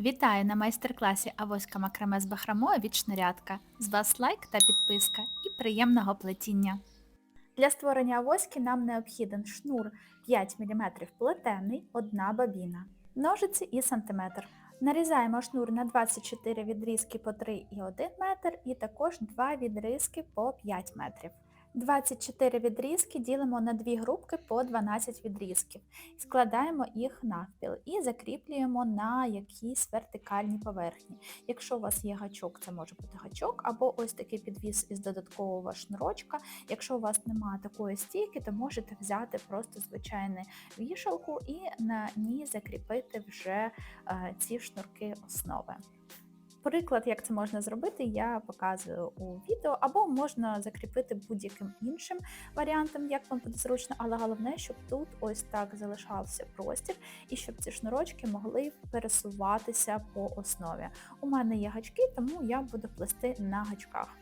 Вітаю на майстер-класі Авоська макраме з бахромою від шнурятка. З вас лайк та підписка і приємного плетіння. Для створення авоськи нам необхіден шнур 5 мм плетений, одна бабіна, ножиці і сантиметр. Нарізаємо шнур на 24 відрізки по 3,1 метр і також 2 відрізки по 5 метрів. 24 відрізки ділимо на дві групки по 12 відрізків. Складаємо їх навпіл і закріплюємо на якійсь вертикальній поверхні. Якщо у вас є гачок, це може бути гачок, або ось такий підвіс із додаткового шнурочка. Якщо у вас немає такої стійки, то можете взяти просто звичайну вішалку і на ній закріпити вже е, ці шнурки основи. Приклад, як це можна зробити, я показую у відео, або можна закріпити будь-яким іншим варіантом, як вам буде зручно, але головне, щоб тут ось так залишався простір і щоб ці шнурочки могли пересуватися по основі. У мене є гачки, тому я буду плести на гачках.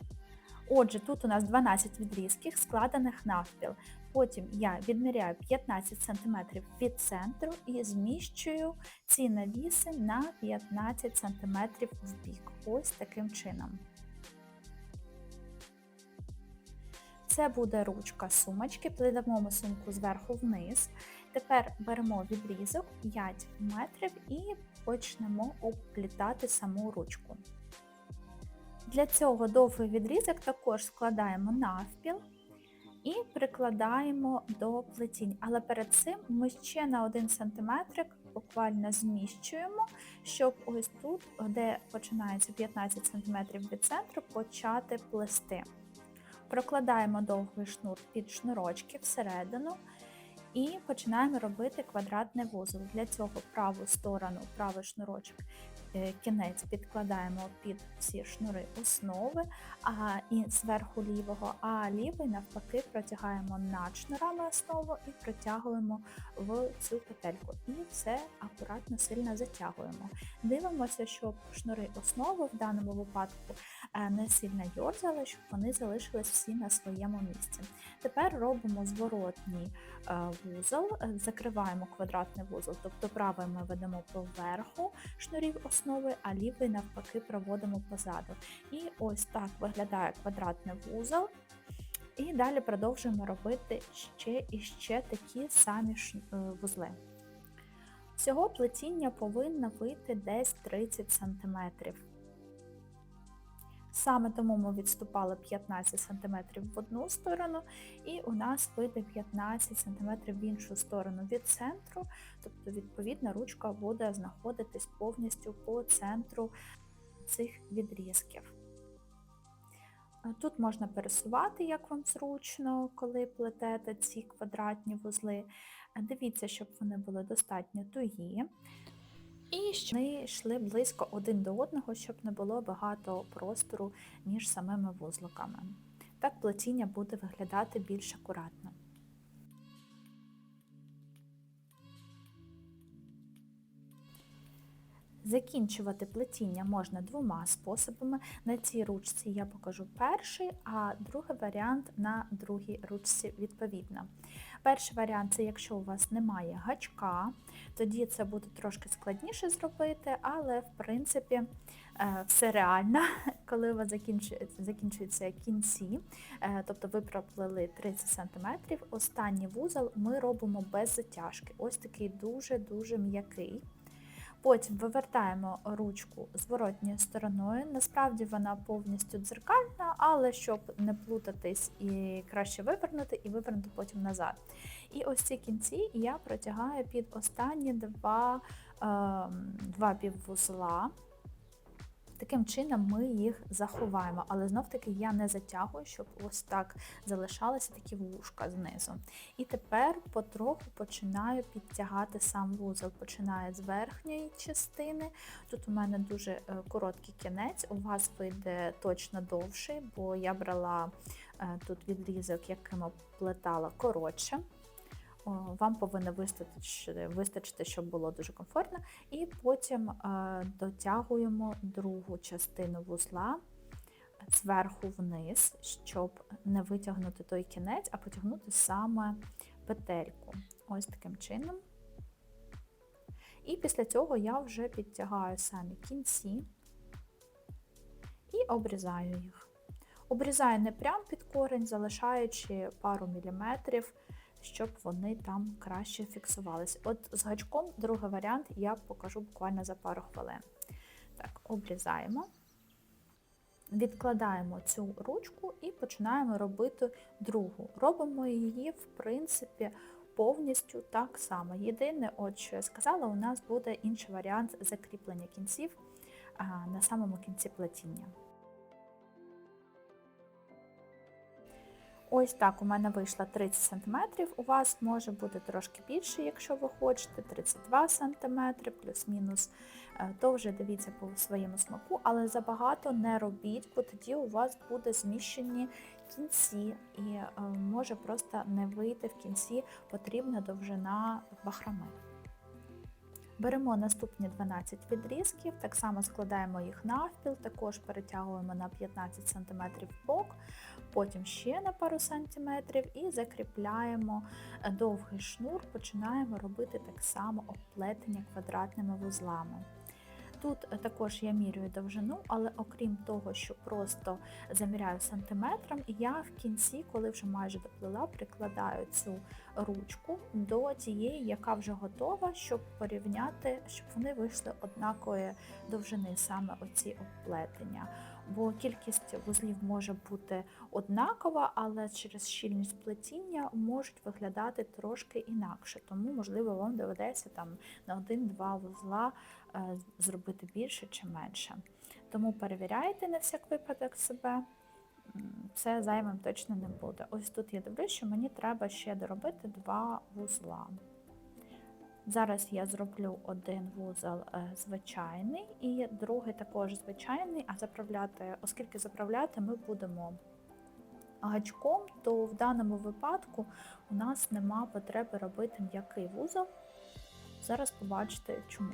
Отже, тут у нас 12 відрізків, складених навпіл. Потім я відміряю 15 см від центру і зміщую ці навіси на 15 см в бік. Ось таким чином. Це буде ручка сумочки, плетемо сумку зверху вниз. Тепер беремо відрізок 5 метрів і почнемо обплітати саму ручку. Для цього довгий відрізок також складаємо навпіл і прикладаємо до плетінь. Але перед цим ми ще на 1 см буквально зміщуємо, щоб ось тут, де починається 15 см від центру, почати плести. Прокладаємо довгий шнур під шнурочки всередину і починаємо робити квадратний вузол. Для цього праву сторону, правий шнурочок кінець підкладаємо під ці шнури основи а, і зверху лівого, а лівий навпаки протягаємо над шнурами основу і протягуємо в цю петельку. І все акуратно сильно затягуємо. Дивимося, щоб шнури основи в даному випадку е, не сильно йорзали, щоб вони залишились всі на своєму місці. Тепер робимо зворотній е, вузол, закриваємо квадратний вузол, тобто правий ми ведемо поверху шнурів основи, основи, а лівий навпаки проводимо позаду. І ось так виглядає квадратний вузол. І далі продовжуємо робити ще і ще такі самі е, вузли. Всього плетіння повинно вийти десь 30 см. Саме тому ми відступали 15 см в одну сторону, і у нас вийде 15 см в іншу сторону від центру, тобто, відповідно, ручка буде знаходитись повністю по центру цих відрізків. Тут можна пересувати, як вам зручно, коли плетете ці квадратні вузли. Дивіться, щоб вони були достатньо тугі. І щоб вони йшли близько один до одного, щоб не було багато простору між самими вузликами. Так плетіння буде виглядати більш акуратно. Закінчувати плетіння можна двома способами. На цій ручці я покажу перший, а другий варіант на другій ручці відповідно. Перший варіант це якщо у вас немає гачка, тоді це буде трошки складніше зробити, але в принципі е, все реально, коли у вас закінчуються кінці, е, тобто ви проплили 30 см, останній вузол ми робимо без затяжки. Ось такий дуже-дуже м'який. Потім вивертаємо ручку зворотньою стороною. Насправді вона повністю дзеркальна, але щоб не плутатись і краще вивернути і вивернути потім назад. І ось ці кінці я протягаю під останні два, е, два піввузла. Таким чином ми їх заховаємо, але знов-таки я не затягую, щоб ось так залишалися такі вушка знизу. І тепер потроху починаю підтягати сам вузол. Починаю з верхньої частини. Тут у мене дуже е, короткий кінець, у вас вийде точно довший, бо я брала е, тут відрізок, яким плетала коротше вам повинно вистачити, щоб було дуже комфортно. І потім е, дотягуємо другу частину вузла зверху вниз, щоб не витягнути той кінець, а потягнути саме петельку. Ось таким чином. І після цього я вже підтягаю самі кінці і обрізаю їх. Обрізаю не прямо під корень, залишаючи пару міліметрів, щоб вони там краще фіксувалися. От з гачком другий варіант я покажу буквально за пару хвилин. Так, обрізаємо, відкладаємо цю ручку і починаємо робити другу. Робимо її, в принципі, повністю так само. Єдине, от що я сказала, у нас буде інший варіант закріплення кінців на самому кінці плетіння. Ось так у мене вийшло 30 см, у вас може бути трошки більше, якщо ви хочете, 32 см, плюс-мінус, е, то вже дивіться по своєму смаку, але забагато не робіть, бо тоді у вас буде зміщені кінці і е, може просто не вийти в кінці потрібна довжина бахрами. Беремо наступні 12 відрізків, так само складаємо їх навпіл, також перетягуємо на 15 см бок, потім ще на пару сантиметрів і закріпляємо довгий шнур, починаємо робити так само оплетення квадратними вузлами. Тут також я мірюю довжину, але окрім того, що просто заміряю сантиметром, я в кінці, коли вже майже доплила, прикладаю цю ручку до тієї, яка вже готова, щоб порівняти, щоб вони вийшли однакової довжини, саме оці оплетення бо кількість вузлів може бути однакова, але через щільність плетіння можуть виглядати трошки інакше. Тому, можливо, вам доведеться там на один-два вузла зробити більше чи менше. Тому перевіряйте на всяк випадок себе. Це займим точно не буде. Ось тут я дивлюсь, що мені треба ще доробити два вузла. Зараз я зроблю один вузол е, звичайний і другий також звичайний, а заправляти, оскільки заправляти ми будемо гачком, то в даному випадку у нас нема потреби робити м'який вузол. Зараз побачите чому.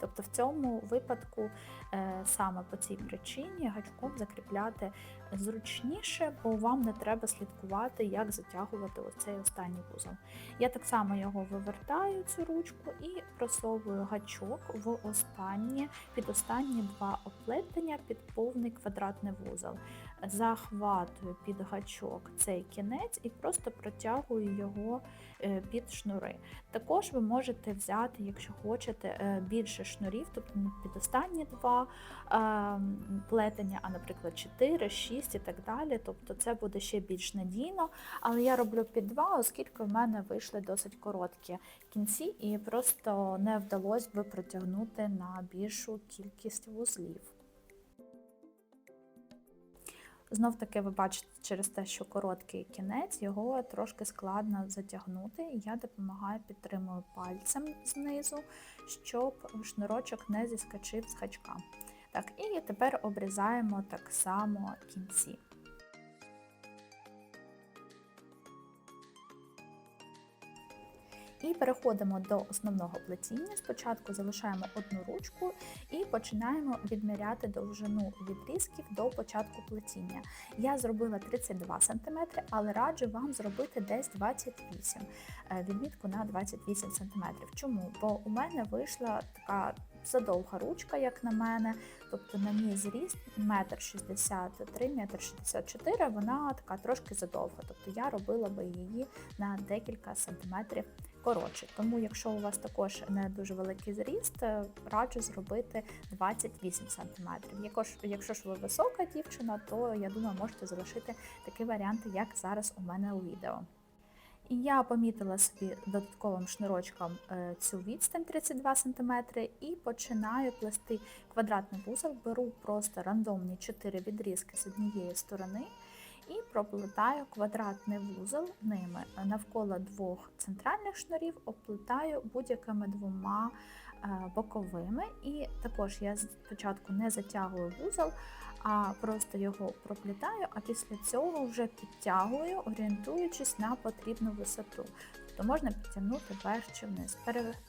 Тобто в цьому випадку е, саме по цій причині гачком закріпляти зручніше, бо вам не треба слідкувати, як затягувати оцей останній вузол. Я так само його вивертаю, цю ручку, і просовую гачок в останні, під останні два оплетення під повний квадратний вузол. Захватую під гачок цей кінець і просто протягую його е, під шнури. Також ви можете взяти, якщо хочете, е, більше шнурів, тобто не під останні два ем, плетення, а, наприклад, 4, 6 і так далі. Тобто це буде ще більш надійно. Але я роблю під два, оскільки в мене вийшли досить короткі кінці, і просто не вдалося би протягнути на більшу кількість вузлів. Знов таки, ви бачите, через те, що короткий кінець, його трошки складно затягнути. Я допомагаю, підтримую пальцем знизу, щоб шнурочок не зіскочив з гачка. Так, І тепер обрізаємо так само кінці. І переходимо до основного плетіння. Спочатку залишаємо одну ручку і починаємо відміряти довжину відрізків до початку плетіння. Я зробила 32 см, але раджу вам зробити десь 28 е, відмітку на 28 см. Чому? Бо у мене вийшла така задовга ручка, як на мене, тобто на мій зріст 1,63 м, 1,64 м, вона така трошки задовга. Тобто я робила би її на декілька сантиметрів коротше. Тому, якщо у вас також не дуже великий зріст, е, раджу зробити 28 см. Якщо ж ви висока дівчина, то я думаю, можете залишити такі варіанти, як зараз у мене у відео. І я помітила собі додатковим шнурочком е, цю відстань 32 см і починаю плести квадратний вузол, беру просто рандомні 4 відрізки з однієї сторони і проплетаю квадратний вузол ними навколо двох центральних шнурів, оплетаю будь-якими двома е, боковими. І також я спочатку не затягую вузол, а просто його проплітаю, а після цього вже підтягую, орієнтуючись на потрібну висоту. Тобто можна підтягнути вверх вниз.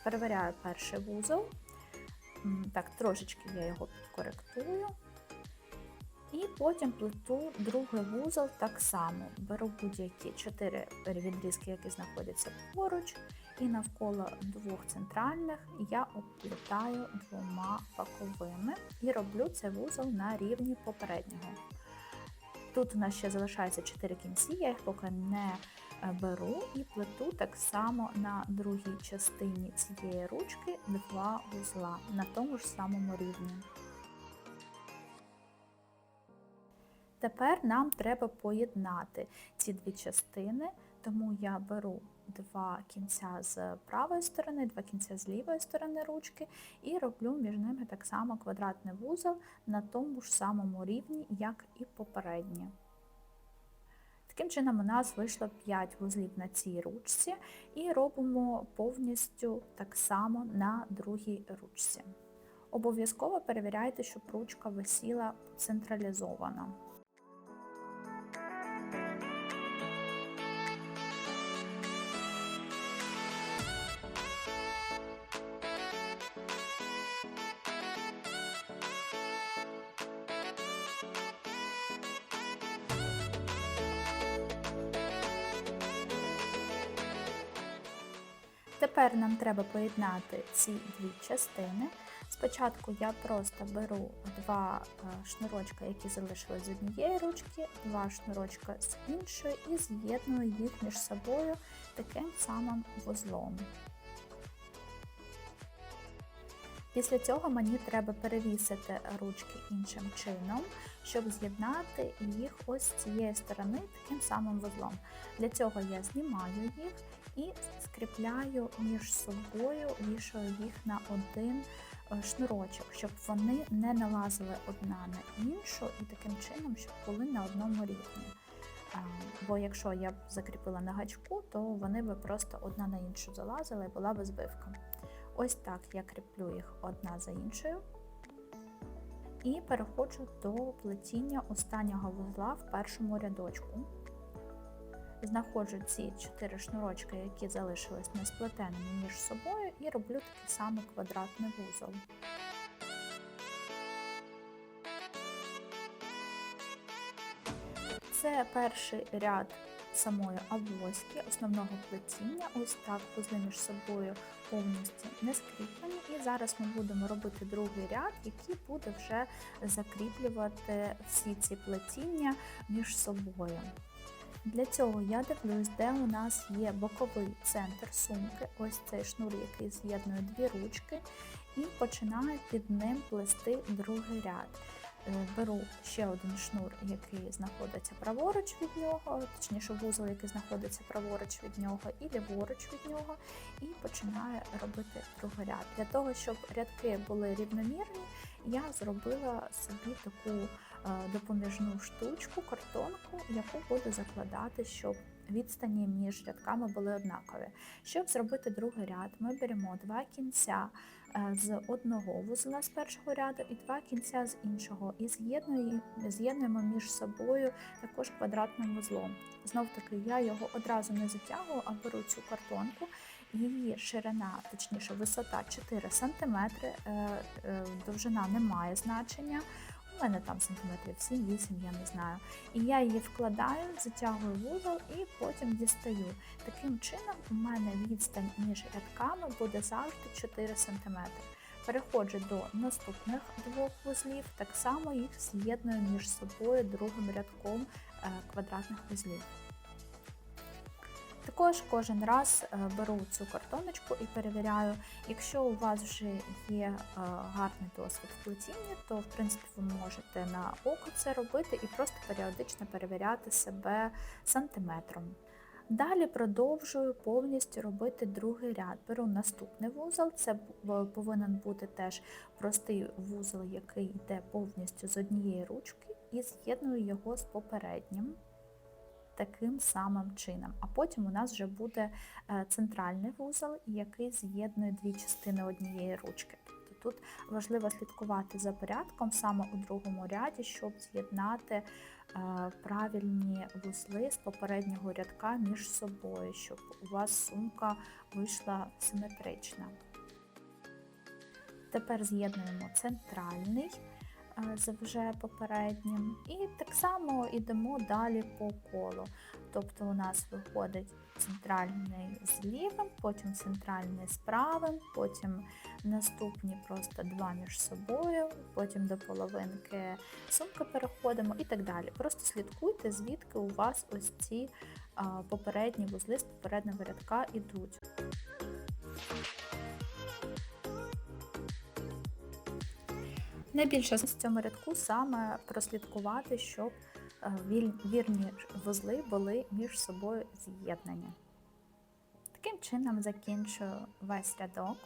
Перевіряю перший вузол. Так, трошечки я його підкоректую. І потім плету другий вузол так само. Беру будь-які чотири відрізки, які знаходяться поруч, і навколо двох центральних я обплітаю двома боковими і роблю цей вузол на рівні попереднього. Тут у нас ще залишається 4 кінці, я їх поки не е, беру і плету так само на другій частині цієї ручки два вузла на тому ж самому рівні. Тепер нам треба поєднати ці дві частини, тому я беру два кінця з правої сторони, два кінця з лівої сторони ручки і роблю між ними так само квадратний вузол на тому ж самому рівні, як і попереднє. Таким чином, у нас вийшло 5 вузлів на цій ручці і робимо повністю так само на другій ручці. Обов'язково перевіряйте, щоб ручка висіла централізовано. Тепер нам треба поєднати ці дві частини. Спочатку я просто беру два е, шнурочка, які залишились з однієї ручки, два шнурочка з іншої і з'єдную їх між собою таким самим вузлом. Після цього мені треба перевісити ручки іншим чином, щоб з'єднати їх ось з цієї сторони таким самим вузлом. Для цього я знімаю їх і скріпляю між собою, вішаю їх на один е, шнурочок, щоб вони не налазили одна на іншу і таким чином, щоб були на одному рівні. Бо якщо я б закріпила на гачку, то вони би просто одна на іншу залазили і була би збивка. Ось так я кріплю їх одна за іншою. І переходжу до плетіння останнього вузла в першому рядочку. Знаходжу ці чотири шнурочки, які залишились несплетеними між собою, і роблю такий самий квадратний вузол. Це перший ряд самої авоськи, основного плетіння. Ось так вузли між собою повністю не скріплені. І зараз ми будемо робити другий ряд, який буде вже закріплювати всі ці плетіння між собою. Для цього я дивлюсь, де у нас є боковий центр сумки, ось цей шнур, який з'єднує дві ручки, і починаю під ним плести другий ряд. Е, беру ще один шнур, який знаходиться праворуч від нього, точніше вузол, який знаходиться праворуч від нього і ліворуч від нього, і починаю робити другий ряд. Для того, щоб рядки були рівномірні, я зробила собі таку допоміжну штучку, картонку, яку буду закладати, щоб відстані між рядками були однакові. Щоб зробити другий ряд, ми беремо два кінця е, з одного вузла з першого ряду і два кінця з іншого, і з'єднуємо між собою також квадратним вузлом. Знов таки, я його одразу не затягую, а беру цю картонку. Її ширина, точніше висота 4 см, е, е, довжина не має значення у мене там сантиметрів 7-8, я не знаю. І я її вкладаю, затягую вузол і потім дістаю. Таким чином, у мене відстань між рядками буде завжди 4 см. Переходжу до наступних двох вузлів, так само їх з'єдную між собою другим рядком е, квадратних вузлів. Також кожен раз е, беру цю картоночку і перевіряю, якщо у вас вже є е, гарний досвід в плетінні, то в принципі ви можете на око це робити і просто періодично перевіряти себе сантиметром. Далі продовжую повністю робити другий ряд. Беру наступний вузол, це повинен бути теж простий вузол, який йде повністю з однієї ручки, і з'єдную його з попереднім таким самим чином. А потім у нас вже буде е, центральний вузол, який з'єднує дві частини однієї ручки. Тобто тут важливо слідкувати за порядком саме у другому ряді, щоб з'єднати е, правильні вузли з попереднього рядка між собою, щоб у вас сумка вийшла симетрична. Тепер з'єднуємо центральний з вже попереднім. І так само йдемо далі по колу. Тобто у нас виходить центральний з лівим, потім центральний з правим, потім наступні просто два між собою, потім до половинки сумки переходимо і так далі. Просто слідкуйте, звідки у вас ось ці попередні вузли з попереднього рядка ідуть. Найбільше в цьому рядку саме прослідкувати, щоб е, вірні вузли були між собою з'єднані. Таким чином закінчую весь рядок.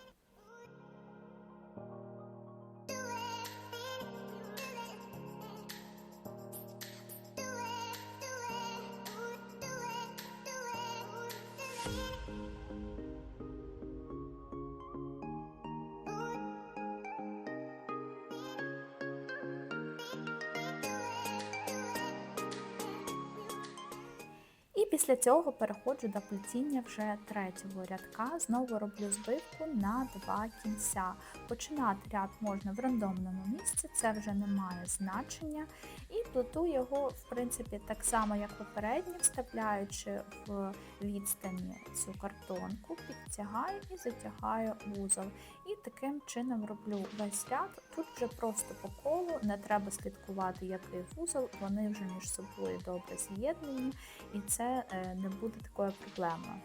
Після цього переходжу до плетіння вже третього рядка. Знову роблю збивку на два кінця. Починати ряд можна в рандомному місці, це вже не має значення. І плету його, в принципі, так само, як попередній, вставляючи в відстані цю картонку, підтягаю і затягаю вузол. І таким чином роблю весь ряд. Тут вже просто по колу, не треба слідкувати, який вузол, вони вже між собою добре з'єднані і це е, не буде такої проблеми.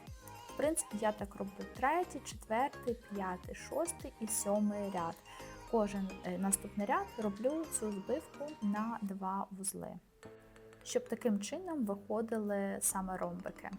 В принципі, я так роблю третій, четвертий, п'ятий, шостий і сьомий ряд. Кожен е, наступний ряд роблю цю збивку на два вузли, щоб таким чином виходили саме ромбики.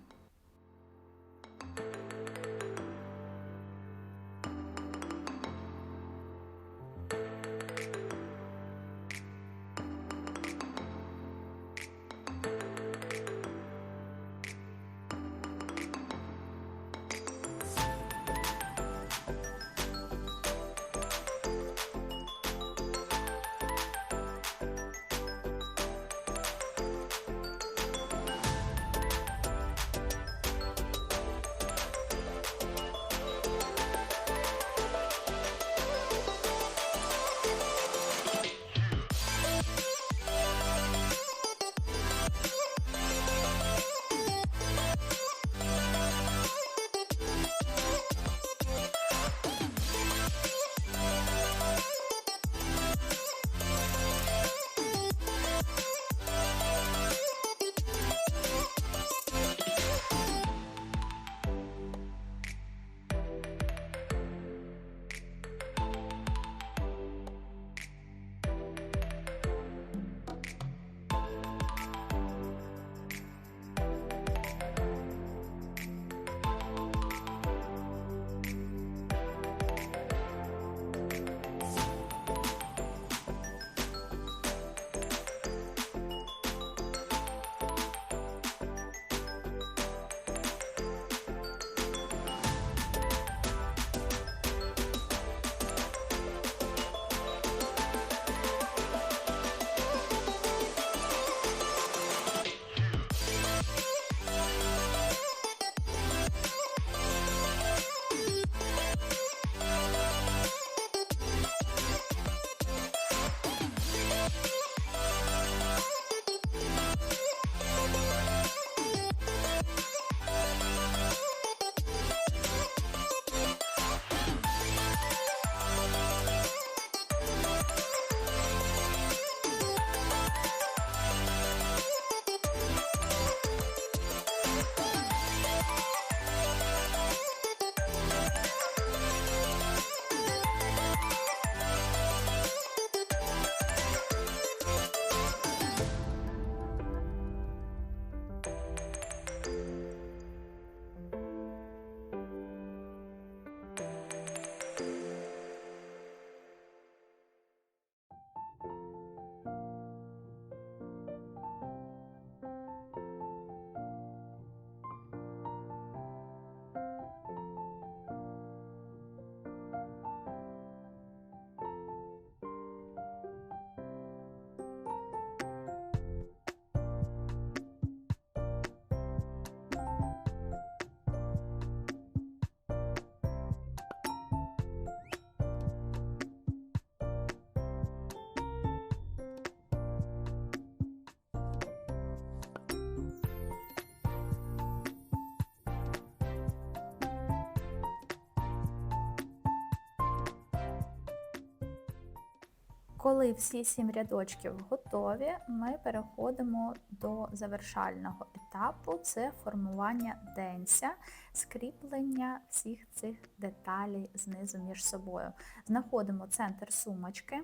Коли всі сім рядочків готові, ми переходимо до завершального етапу це формування денця, скріплення всіх цих деталей знизу між собою. Знаходимо центр сумочки,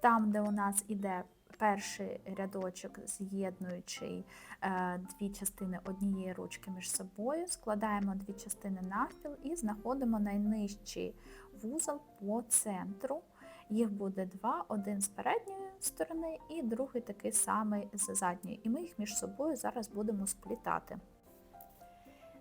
там, де у нас іде перший рядочок, з'єднуючий е, дві частини однієї ручки між собою, складаємо дві частини навпіл і знаходимо найнижчий вузол по центру. Їх буде два, один з передньої сторони і другий такий самий з задньої. І ми їх між собою зараз будемо сплітати.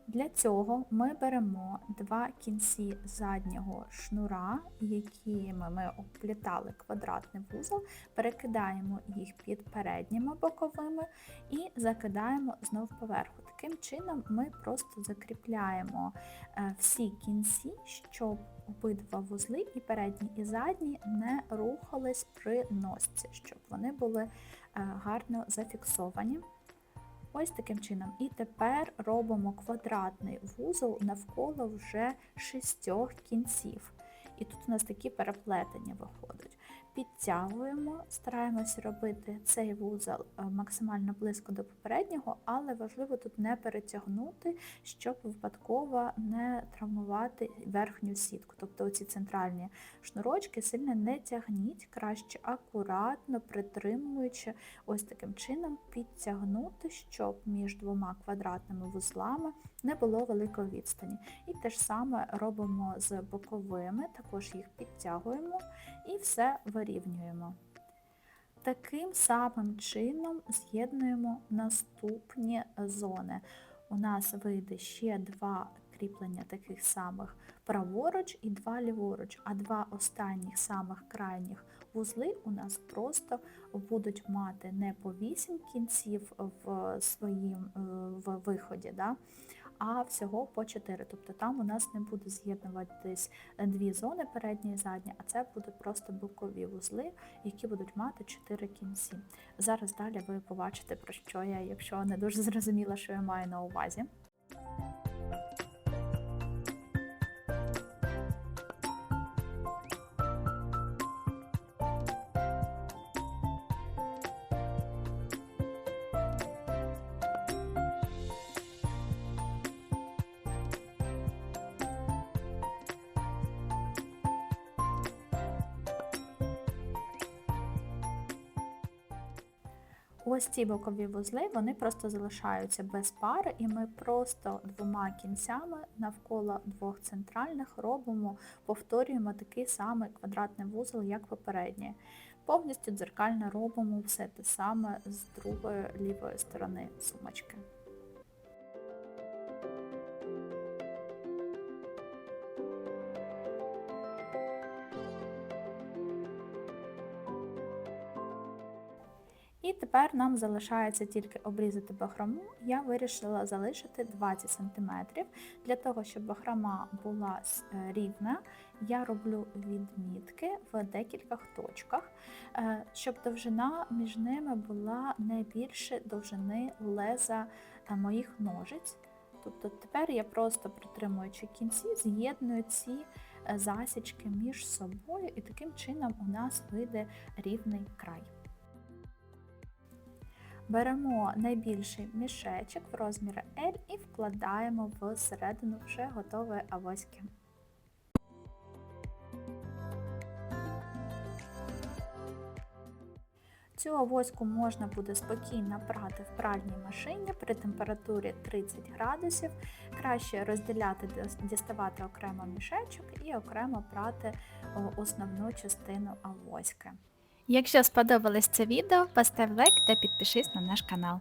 Для цього ми беремо два кінці заднього шнура, якими ми оплітали квадратний вузол, перекидаємо їх під передніми боковими і закидаємо знов поверху. Таким чином ми просто закріпляємо е, всі кінці, щоб обидва вузли, і передні, і задні, не рухались при носці, щоб вони були е, гарно зафіксовані. Ось таким чином. І тепер робимо квадратний вузол навколо вже шістьох кінців. І тут у нас такі переплетення виходять підтягуємо, стараємося робити цей вузол е, максимально близько до попереднього, але важливо тут не перетягнути, щоб випадково не травмувати верхню сітку. Тобто оці центральні шнурочки сильно не тягніть, краще акуратно притримуючи, ось таким чином підтягнути, щоб між двома квадратними вузлами не було великої відстані. І те ж саме робимо з боковими, також їх підтягуємо і все вирівнюємо. Таким самим чином з'єднуємо наступні зони. У нас вийде ще два кріплення таких самих праворуч і два ліворуч, а два останніх самих крайніх вузли у нас просто будуть мати не по 8 кінців в своїм е, в виході, да, а всього по 4. Тобто там у нас не буде з'єднуватись дві зони передня і задня, а це буде просто бокові вузли, які будуть мати 4 кінці. Зараз далі ви побачите, про що я, якщо не дуже зрозуміла, що я маю на увазі. Ось ці бокові вузли, вони просто залишаються без пари, і ми просто двома кінцями навколо двох центральних робимо, повторюємо такий самий квадратний вузол, як попередній. Повністю дзеркально робимо все те саме з другої лівої сторони сумочки. Тепер нам залишається тільки обрізати бахрому. Я вирішила залишити 20 см. Для того, щоб бахрома була е, рівна, я роблю відмітки в декількох точках, е, щоб довжина між ними була не більше довжини леза е, моїх ножиць. Тобто тепер я просто притримуючи кінці, з'єдную ці засічки між собою, і таким чином у нас вийде рівний край. Беремо найбільший мішечок в розмірі L і вкладаємо всередину вже готової авоськи. Цю авоську можна буде спокійно прати в пральній машині при температурі 30 градусів. Краще розділяти, діставати окремо мішечок і окремо прати основну частину авоськи. Якщо сподобалось це відео, постав лайк та підпишись на наш канал.